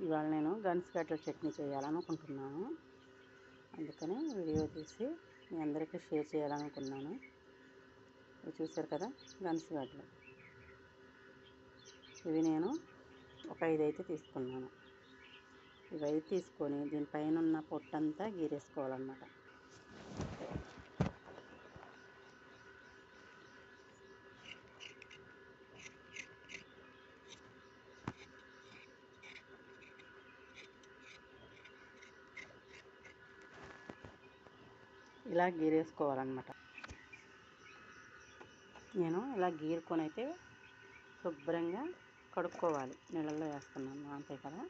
ఇవాళ నేను గన్స్గడ్డల చట్నీ చేయాలనుకుంటున్నాను. అందుకని వీడియో తీసి మీ అందరికీ షేర్ చేయాలనుకున్నాను. ఇవి చూశారు కదా గన్స్గడ్డలు ఇవి నేను ఒక ఐదు అయితే తీసుకున్నాను. ఇవి ఐదు తీసుకొని దీనిపైన ఉన్న పొట్టంతా గీరేసుకోవాలన్నమాట. ఇలా గీరేసుకోవాలన్నమాట. నేను ఇలా గీరుకొని అయితే శుభ్రంగా కడుక్కోవాలి. నీళ్ళల్లో వేస్తున్నాను అంతే కదా.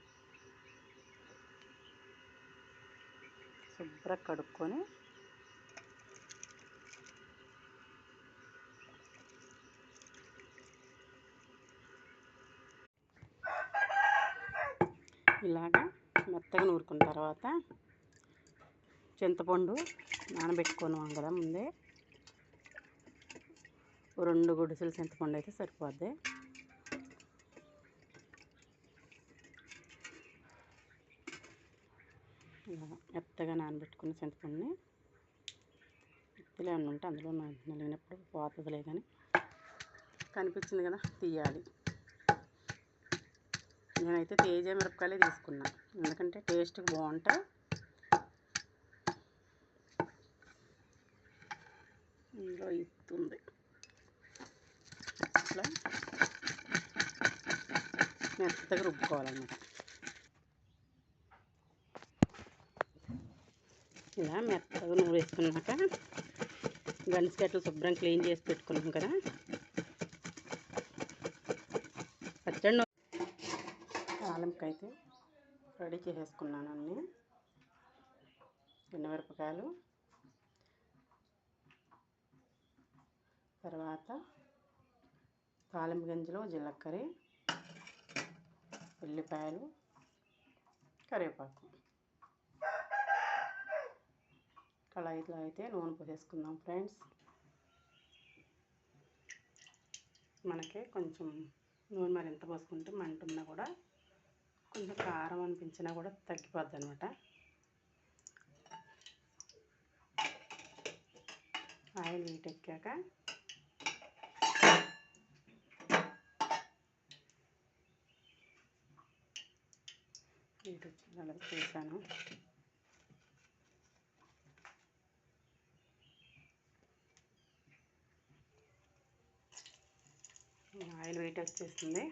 శుభ్రంగా కడుక్కొని ఇలాగా మెత్తగా నూరుకున్న తర్వాత చింతపండు నానబెట్టుకున్నాం కదా ముందే. రెండు గుడిసెలు చింతపండు అయితే సరిపోద్ది. మెత్తగా నానబెట్టుకున్న చింతపండుని ఇత్తులు ఏమన్నా ఉంటే అందులో నా- నలిగినప్పుడు పోతుందిలే కానీ కనిపించింది కదా తీయాలి. నేనైతే తేజ మిరపకాయలే తీసుకున్నాను ఎందుకంటే టేస్ట్కి బాగుంటాయి. ఇందులో అట్లా మెత్తగా రుబ్బుకోవాలన్నమాట. ఇలా మెత్తగా నూనె వేసుకున్నాక గన్స్కెట్లు శుభ్రం క్లీన్ చేసి పెట్టుకున్నాం కదా. పచ్చడి నూ- అయితే రెడీ చేసేసుకున్నాను అన్నీ మిరపకాయలు తర్వాత తాలింపు గింజలు జీలకర్ర ఉల్లిపాయలు కరివేపాకు. కళాయిలో అయితే నూనె పోసేసుకుందాం ఫ్రెండ్స్. మనకి కొంచెం నూనె మరి ఎంత పోసుకుంటే మంటున్నా కూడా కొంచెం కారం అనిపించినా కూడా తగ్గిపోద్ది అనమాట ఆయిల్ యూట్యూబ్ ఛానల్ చేశాను. ఆయిల్ వెయిట్ వచ్చేస్తుంది